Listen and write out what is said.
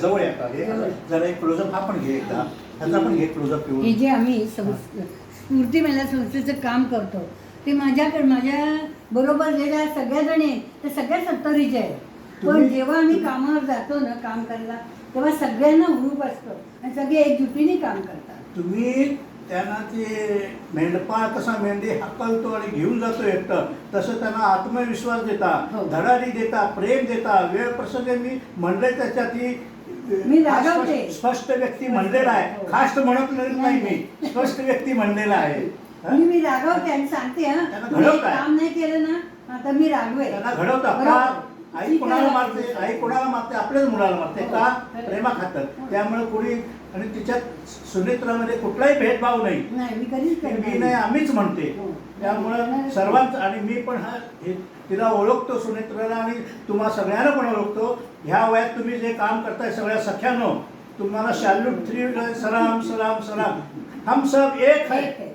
जवळ हे. जरा एक क्लोजअप घे एकदा. ह्याचा पण घे क्लोजअप हे जे आम्ही स्फूर्ती मेला संस्थेचं काम करतो ते माझ्याकडे माझ्या बरोबर जे ज्या सगळ्या जणी त्या सगळ्या सत्तरीच्या आहेत. पण जेव्हा आम्ही कामावर जातो ना काम करायला तेव्हा सगळ्यांना हुरूप असतो आणि सगळे एकजुटीने काम करतात. तुम्ही त्यांना ते मेंढपाळ कसा मेंढी हाकलतो आणि घेऊन जातो एकटं तसं त्यांना आत्मविश्वास देता हो. धडाडी देता प्रेम देता वेळ प्रसंगी मी म्हणले त्याच्यात मी रागवते. स्पष्ट- व्यक्ती म्हणलेला आहे हो. खास्ट म्हणत नाही मी स्पष्ट व्यक्ती म्हणलेला आहे हं? मी मी रागवते आणि सांगते हा त्यांना तुम्ही घडवताय. काम नाही केलं ना आता मी रागवे त्यांना घडवता का बरोबर. आई कोणाला. मारते आई कोणाला मारते आपल्याच मुलाला मारते. का. प्रेमा खातर हो. त्यामुळे कोणी आणि तिच्यात सुनेत्रामध्ये कुठलाही भेदभाव नाही नाही मी नाही आम्हीच म्हणते हो. त्यामुळं सर्वांच आणि मी पण हा तिला ओळखतो सुनेत्राला आणि तुम्हा सगळ्यांना पण ओळखतो ह्या वयात तुम्ही जे काम करताय सगळ्या सख्यानो तुम्हाला शॅल्यूट थ्री सलाम सलाम सलाम हम सब एक है.